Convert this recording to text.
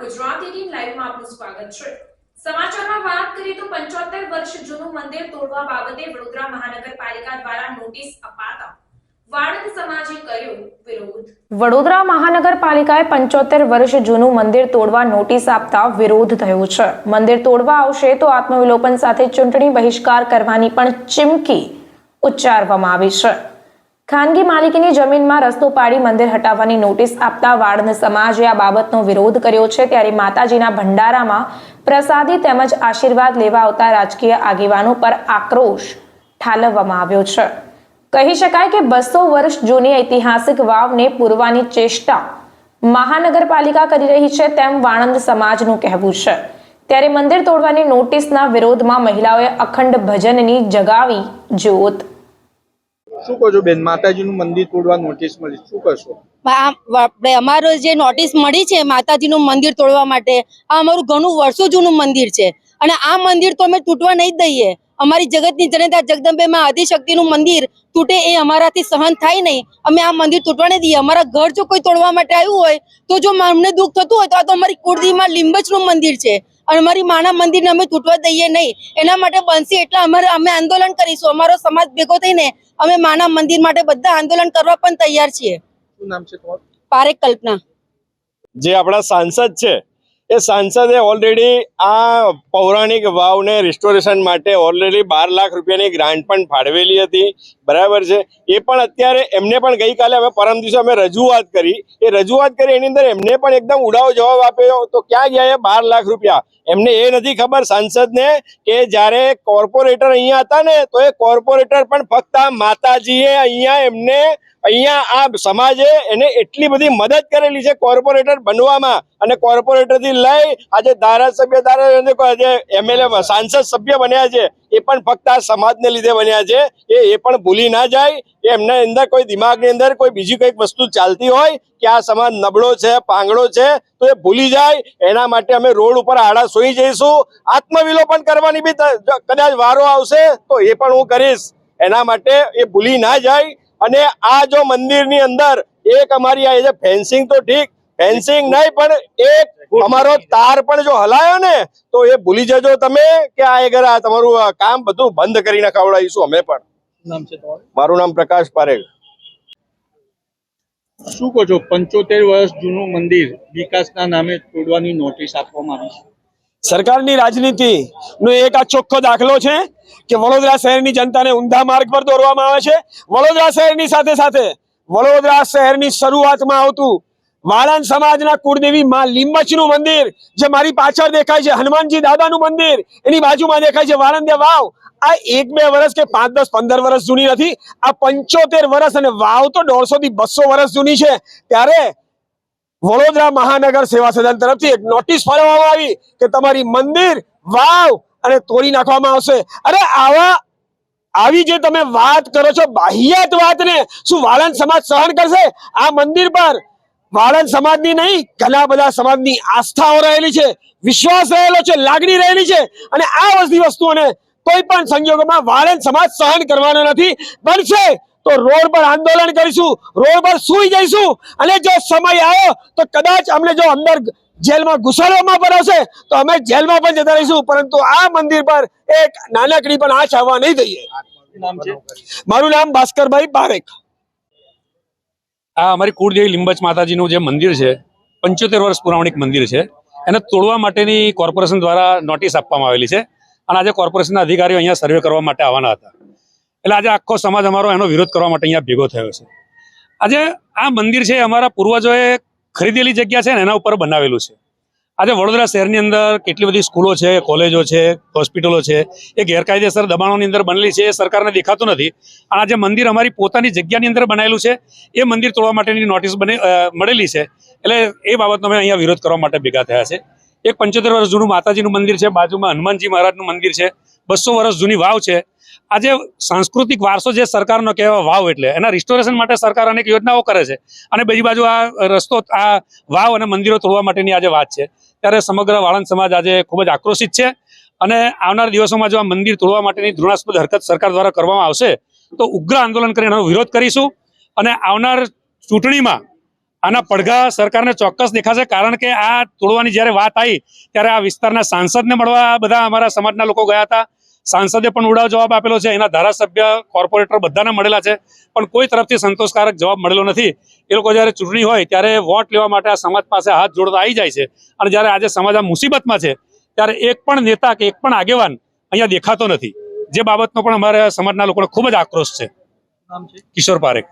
Gujarat eighteen લાઈવમાં આપનું સ્વાગત છે. સમાચારમાં વાત કરીએ તો પંચોતેર વર્ષ જૂનું મંદિર તોડવા બાબતે વડોદરા મહાનગરપાલિકા દ્વારા નોટિસ અપાતા. વડોદરા મહાનગરપાલિકાએ પંચોતેર વર્ષ જૂનું મંદિર તોડવા નોટિસ આપતા વિરોધ થયો છે. મંદિર તોડવા આવશે તો આત્મવિલોપન સાથે ચૂંટણી બહિષ્કાર કરવાની પણ ચીમકી ઉચ્ચારવામાં આવી છે. ખાનગી માલિકીની જમીનમાં રસ્તો પાડી મંદિર હટાવવાની નોટિસ આપતા વાળંદ સમાજે આ બાબતનો વિરોધ કર્યો છે. ત્યારે માતાજીના ભંડારામાં પ્રસાદી તેમજ આશીર્વાદ લેવા આવતા રાજકીય આગેવાનો પર આક્રોશ ઠાલવવામાં આવ્યો છે. કહી શકાય કે બસો વર્ષ જૂની ઐતિહાસિક વાવને પૂરવાની ચેષ્ટા મહાનગરપાલિકા કરી રહી છે તેમ વાણંદ સમાજનું કહેવું છે. ત્યારે મંદિર તોડવાની નોટિસના વિરોધમાં મહિલાઓએ અખંડ ભજનની જગાવી જ્યોત શું કહો છો બેન? માતાજીનું મંદિર તોડવા નોટિસ મળી. શું કરશો? આ અમારો જે નોટિસ મળી છે, માતાજીનું મંદિર તોડવા માટે, આ અમારું ઘણું વર્ષો જૂનું મંદિર છે. અને આ મંદિર તો અમે તૂટવા નહીં દઈએ. અમારી જગતની જનતા જગદંબેમાં આદિશક્તિનું મંદિર તૂટે એ અમારાથી સહન થાય નહીં. અમે આ મંદિર તૂટવા નહીં દઈએ. અમારા ઘર જો કોઈ તોડવા માટે આવ્યું હોય તો જો અમને દુઃખ થતું હોય તો આ તો અમારી કુળદીમાં લીંબચનું મંદિર છે. અને અમારી માના મંદિરને અમે તૂટવા દઈએ નહીં. એના માટે બનશે એટલે અમારે અમે આંદોલન કરીશું. અમારો સમાજ ભેગો થઈને અમે માના મંદિર માટે બધા આંદોલન કરવા પણ તૈયાર છીએ. શું નામ છે પારેખ કલ્પના. જે આપણા સાંસદ છે એ સાંસદે ઓલરેડી આ પૌરાણિક વાવને રિસ્ટોરેશન માટે ઓલરેડી બાર લાખ રૂપિયાની ગ્રાન્ટ પણ ફાળવેલી હતી. બરાબર છે? એ પણ અત્યારે એમને પણ ગઈકાલે અમે પરમ દિવસે અમે રજૂઆત કરી. એ રજૂઆત કરી, એની અંદર એમને પણ એકદમ ઉડાવ જવાબ આપ્યો તો ક્યાં ગયા એ બાર લાખ રૂપિયા? એમને એ નથી ખબર સાંસદને કે જ્યારે કોર્પોરેટર અહીંયા હતા ને, તો એ કોર્પોરેટર પણ ફક્ત આ માતાજીએ અહીંયા એમને, અહીંયા આ સમાજે એને એટલી બધી મદદ કરેલી છે કોર્પોરેટર બનવામાં. અને કોર્પોરેટરથી લઈ આજે ધારાસભ્ય ધારા આજે એમએલએ સાંસદ સભ્ય બન્યા છે, એ પણ ફક્ત આ સમાજને લીધે બન્યા છે. એ એ પણ ભૂલી ના જાય. કે એમના અંદર કોઈ દિમાગની અંદર કોઈ બીજી કંઈક વસ્તુ ચાલતી હોય કે આ સમાજ નબળો છે પાંગડો છે, તો એ ભૂલી જાય. એના માટે અમે રોડ ઉપર આડા સોઈ જઈશું. આત્મવિલોપન કરવાની બી કદાચ વારો આવશે, તો એ પણ હું કરીશ. એના માટે એ ભૂલી ના જાય. અને આ જો મંદિરની અંદર એક અમારી આ ફેન્સિંગ તો ઠીક, ફેન્સિંગ નહીં પણ એક અમારો તાર પણ જો હલાયો ને તો એ ભૂલી જજો તમે કે આ એ આ તમારું કામ બધું બંધ કરીને ખવડાવીશું અમે પણ. મારું નામ પ્રકાશ પારેખ. શું કહો છો? પંચોતેર વર્ષ જૂનું મંદિર વિકાસના નામે તોડવાની નોટિસ આપવામાં આવી છે. સરકારની રાજનીતિ નો એક આ ચોખ્ખો દાખલો છે કે વડોદરા શહેરની જનતાને ઊંધા માર્ગ પર દોરવામાં આવે છે. વડોદરા શહેરની સાથે સાથે વડોદરા શહેરની શરૂઆતમાં આવતું વાળંદ સમાજના કુળદેવી માં લીંબચનું મંદિર, જે મારી પાછળ દેખાય છે, હનુમાનજી દાદાનું મંદિર, એની બાજુમાં દેખાય છે વાળંદે વાવ. આ એક બે વર્ષ કે પાંચ દસ પંદર વર્ષ જૂની નથી, આ પંચોતેર વર્ષ અને વાવ તો દોઢસો થી બસો વર્ષ જૂની છે. ત્યારે વડોદરા મહાનગર સેવા સદન તરફથી એક નોટિસ ફાળવવામાં આવી કે તમારી મંદિર, વાવ અને તોડી નાખવામાં આવશે. અરે આવા, આવી જે તમે વાત કરો છો, બાહ્યાત વાતને, શું વાળંદ સમાજ સહન કરશે? આ મંદિર પર વાળંદ સમાજની નહીં ઘણા બધા સમાજની આસ્થાઓ રહેલી છે વિશ્વાસ રહેલો છે લાગણી રહેલી છે અને આ બધી વસ્તુઓને કોઈ પણ સંજોગોમાં વાળંદ સમાજ સહન કરવાનો નથી. બનશે તો રોડ પર આંદોલન કરીશું રોડ પર સુઈ જઈશું અને જો સમય આવ્યો તો કદાચ અમને જો અંદર જેલમાં ઘુસાડવામાં પણ હશે તો અમે જેલમાં પણ જતા રહીશું પરંતુ આ મંદિર પર એક નાનકડી પણ આંચ આવવા નહીં દઈએ. મારું નામ ભાસ્કરભાઈ પારેખ. આ અમારી કુળદેવી લીંબચ માતાજીનું જે મંદિર છે, પંચોતેર વર્ષ પુરાણિક મંદિર છે. એને તોડવા માટેની કોર્પોરેશન દ્વારા નોટિસ આપવામાં આવેલી છે અને આજે કોર્પોરેશનના અધિકારીઓ અહીંયા સર્વે કરવા માટે આવવાના હતા. એટલે આજે આખો સમાજ અમારો એનો વિરોધ કરવા માટે અહીંયા ભેગો થયો છે. આજે આ મંદિર છે અમારા પૂર્વજોએ ખરીદેલી જગ્યા છે ને એના ઉપર બનાવેલું છે. આજે વડોદરા શહેરની અંદર કેટલી બધી સ્કૂલો છે, કોલેજો છે, હોસ્પિટલો છે, એ ગેરકાયદેસર દબાણોની અંદર બનેલી છે, એ સરકારને દેખાતું નથી. આ જે મંદિર અમારી પોતાની જગ્યાની અંદર બનાવેલું છે, એ મંદિર તોડવા માટેની નોટિસ બને મળેલી છે. એટલે એ બાબતનો અમે અહીંયા વિરોધ કરવા માટે ભેગા થયા છે. એક પંચોતેર વર્ષ જૂનું માતાજીનું મંદિર છે, બાજુમાં હનુમાનજી મહારાજનું મંદિર છે, બસો વર્ષ જૂની વાવ છે. આજે સાંસ્કૃતિક વારસો જે સરકારનો કહેવાય વાવ એટલે, એના રિસ્ટોરેશન માટે સરકાર અનેક યોજનાઓ કરે છે. અને બીજી બાજુ આ રસ્તો, આ વાવ અને મંદિરો તોડવા માટેની આજે વાત છે. ત્યારે સમગ્ર વાળંદ સમાજ આજે ખૂબ જ આક્રોશિત છે. અને આવનાર દિવસોમાં જો આ મંદિર તોડવા માટેની ધૃણાસ્પદ હરકત સરકાર દ્વારા કરવામાં આવશે, તો ઉગ્ર આંદોલન કરીને એનો વિરોધ કરીશું. અને આવનાર ચૂંટણીમાં આના પડઘા સરકારને ચોક્કસ દેખાશે, કારણ કે આ તોડવાની જ્યારે વાત આવી, ત્યારે આ વિસ્તારના સાંસદને મળવા બધા અમારા સમાજના લોકો ગયા હતા. સાંસદે પણ ઉડા જવાબ આપેલો છે. એના ધારાસભ્ય કોર્પોરેટર બધાને મળેલા છે. પણ કોઈ તરફથી સંતોષકારક જવાબ મળેલો નથી. એ લોકો જ્યારે ચૂંટણી હોય ત્યારે વોટ લેવા માટે આ સમાજ પાસે હાથ જોડતા આવી જાય છે. અને જ્યારે આજે સમાજ આ મુસીબતમાં છે ત્યારે એક પણ નેતા કે એક પણ આગેવાન અહીંયા દેખાતો નથી. જે બાબતનો પણ અમારા સમાજના લોકોને ખૂબ જ આક્રોશ છે? કિશોર પારેખ.